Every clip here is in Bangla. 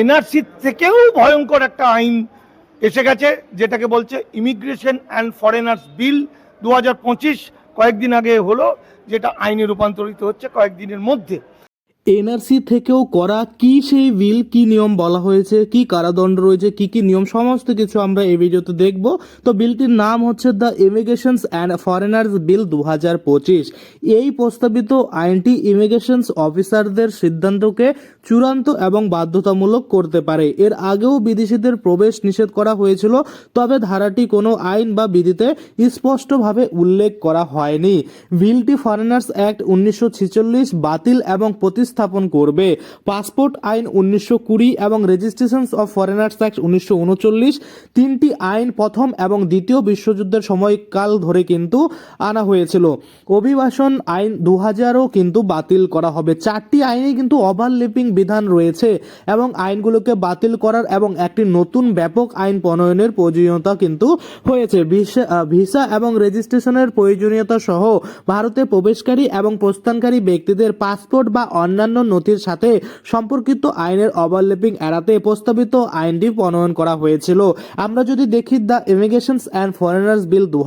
এনআরসি থেকেও ভয়ঙ্কর একটা আইন এসে গেছে, যেটাকে বলছে ইমিগ্রেশন অ্যান্ড ফরেনার্স বিল দু হাজার পঁচিশ কয়েকদিন আগে হলো, যেটা আইনে রূপান্তরিত হচ্ছে কয়েকদিনের মধ্যে। এনআরসি থেকেও করা কি সেই বিল কি নিয়ম বলা হয়েছে, কি কারাদণ্ড রয়েছে, কি কি নিয়ম, সমস্ত কিছু আমরা এই ভিডিওতে দেখব। তো বিলটির নাম হচ্ছে the immigrations and foreigners bill দু হাজার পঁচিশ। এই প্রস্তাবিত আইনটি ইমিগ্রেশনস অফিসারদের সিদ্ধান্তকে চূড়ান্ত এবং বাধ্যতামূলক করতে পারে। এর আগেও বিদেশিদের প্রবেশ নিষেধ করা হয়েছিল, তবে ধারাটি কোনো আইন বা বিধিতে স্পষ্টভাবে উল্লেখ করা হয়নি। বিলটি ফরেনার্স অ্যাক্ট উনিশশো ছেচল্লিশ বাতিল এবং প্রতিস্থাপন করবে। পাসপোর্ট আইন উনিশশো কুড়ি এবং রেজিস্ট্রেশন অফ ফরেনার্স অ্যাক্ট উনিশশো উনচল্লিশ তিনটি আইন প্রথম এবং দ্বিতীয় বিশ্বযুদ্ধের সময়কাল ধরে কিন্তু আনা হয়েছিল। অভিবাসন আইন দু হাজারও কিন্তু বাতিল করা হবে। চারটি আইনে কিন্তু ওভারলেপিং বিধান রয়েছে এবং আইনগুলোকে বাতিল করার এবং একটি নতুন ব্যাপক আইন প্রণয়নের প্রয়োজনীয়তা কিন্তু হয়েছে। ভিসা ভিসা এবং রেজিস্ট্রেশনের প্রয়োজনীয়তা সহ ভারতে প্রবেশকারী এবং প্রস্থানকারী ব্যক্তিদের পাসপোর্ট বা অন্যান্য নথির সাথে সম্পর্কিত আইনের ওভারলেপিং এড়াতে প্রস্তাবিত আইনটি প্রণয়ন করা হয়েছিল। আমরা যদি দেখি the immigrations and foreigners bill দু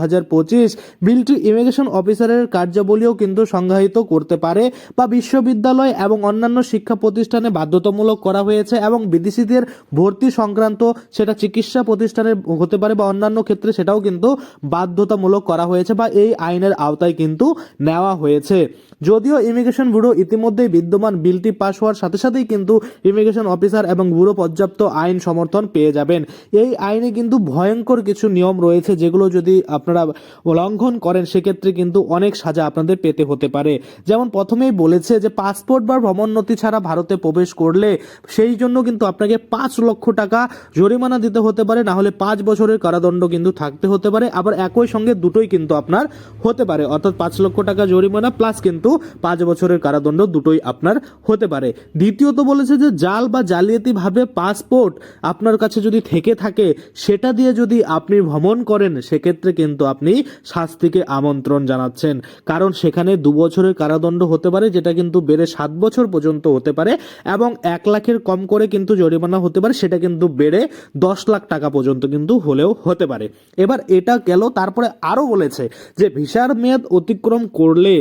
বিলটি ইমিগ্রেশন অফিসারের কার্যাবলীও কিন্তু সংজ্ঞায়িত করতে পারে বা বিশ্ববিদ্যালয় এবং অন্যান্য শিক্ষা প্রতিষ্ঠানে বাধ্যতামূলক করা হয়েছে এবং বিদেশিদের ভর্তি সংক্রান্ত সেটা চিকিৎসা প্রতিষ্ঠানে হতে পারে বা অন্যান্য ক্ষেত্রে সেটাও কিন্তু বাধ্যতামূলক করা হয়েছে বা এই আইনের আওতায় কিন্তু নেওয়া হয়েছে। যদিও ইমিগ্রেশন ব্যুরো ইতিমধ্যেই বিদ্যমান বিলটি পাশ হওয়ার সাথে সাথেই কিন্তু ইমিগ্রেশন অফিসার এবং ব্যুরো পর্যাপ্ত আইন সমর্থন পেয়ে যাবেন। এই আইনে কিন্তু ভয়ঙ্কর কিছু নিয়ম রয়েছে যেগুলো যদি আপনারা লঙ্ঘন করেন, সেক্ষেত্রে কিন্তু অনেক সাজা আপনাদের পেতে হতে পারে। যেমন প্রথমেই বলেছে যে পাসপোর্ট বা ভ্রমণনথি ছাড়া ভারতে প্রবেশ করলে সেই জন্য কিন্তু আপনাকে পাঁচ লক্ষ টাকা জরিমানা দিতে হতে পারে, না হলে পাঁচ বছরের কারাদণ্ড কিন্তু থাকতে হতে পারে। আবার একই সঙ্গে দুটোই কিন্তু আপনার হতে পারে, অর্থাৎ পাঁচ লক্ষ টাকা জরিমানা, প্লাস কিন্তু পাঁচ বছরের কারাদণ্ড দুটোই আপনার হতে পারে। দ্বিতীয়ত বলেছে যে জাল বা জালিয়াতি ভাবে পাসপোর্ট আপনার কাছে যদি থেকে থাকে, সেটা দিয়ে যদি আপনি ভ্রমণ করেন, সেক্ষেত্রে কিন্তু আপনি শাস্তিকে আমন্ত্রণ জানাচ্ছেন। কারণ সেখানে দু বছরের কারাদণ্ড হতে পারে, যেটা কিন্তু বেড়ে সাত বছর পর্যন্ত হতে পারে, এবং এক লাখের কম করে কিন্তু জরিমানা হতে পারে, সেটা কিন্তু বেড়ে দশ লাখ টাকা পর্যন্ত কিন্তু হলেও হতে পারে। এবার এটা গেল, তারপরে আরও বলেছে যে ভিসার মেয়াদ অতিক্রম করলে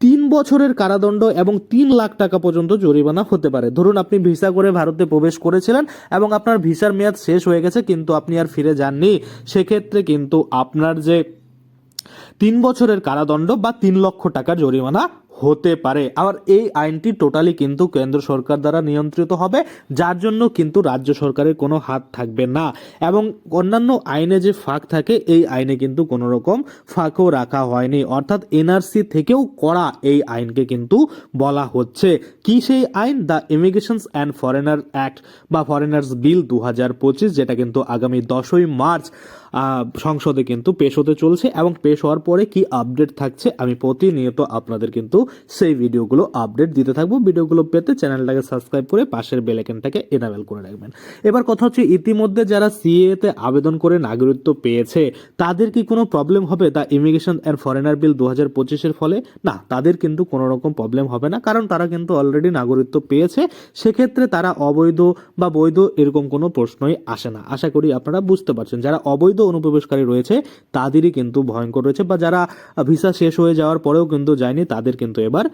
তিন বছরের কারাদণ্ড এবং তিন লাখ টাকা পর্যন্ত জরিমানা হতে পারে। ধরুন, আপনি ভিসা করে ভারতে প্রবেশ করেছিলেন এবং আপনার ভিসার মেয়াদ শেষ হয়ে গেছে, কিন্তু আপনি আর ফিরে যাননি। সেক্ষেত্রে কিন্তু আপনার যে তিন বছরের কারাদণ্ড বা তিন লক্ষ টাকার জরিমানা হতে পারে। আবার এই আইনটি টোটালি কিন্তু কেন্দ্র সরকার দ্বারা নিয়ন্ত্রিত হবে, যার জন্য কিন্তু রাজ্য সরকারের কোনো হাত থাকবে না। এবং অন্যান্য আইনে যে ফাঁক থাকে, এই আইনে কিন্তু কোনো রকম ফাঁকও রাখা হয়নি। অর্থাৎ এনআরসি থেকেও করা এই আইনকে কিন্তু বলা হচ্ছে। কি সেই আইন? The immigrations and foreigner act বা ফরেনার্স বিল দু হাজার পঁচিশ, যেটা কিন্তু আগামী দশই মার্চ সংসদে কিন্তু পেশ হতে চলছে এবং পেশ হওয়ার পরে কি আপডেট থাকছে আমি প্রতিনিয়ত আপনাদের কিন্তু সেই ভিডিওগুলো আপডেট দিতে থাকব। ভিডিওগুলো পেতে চ্যানেলটাকে সাবস্ক্রাইব করে পাশের বেলাইকনটাকে এনাবেল করে রাখবেন। এবার কথা হচ্ছে ইতিমধ্যে যারা সিএতে আবেদন করে নাগরিকত্ব পেয়েছে, তাদের কি কোনো প্রবলেম হবে তা ইমিগ্রেশন অ্যান্ড ফরেনার বিল দু হাজার পঁচিশের ফলে? না, তাদের কিন্তু কোনো রকম প্রবলেম হবে না, কারণ তারা কিন্তু অলরেডি নাগরিকত্ব পেয়েছে। সেক্ষেত্রে তারা অবৈধ বা বৈধ এরকম কোনো প্রশ্নই আসে না। আশা করি আপনারা বুঝতে পারছেন। যারা অবৈধ অনুপ্রবেশকারী রয়েছে, তাদেরই কিন্তু ভয়ঙ্কর রয়েছে বা যারা ভিসা শেষ হয়ে যাওয়ার পরেও কিন্তু যায়নি, তাদের কিন্তু এবার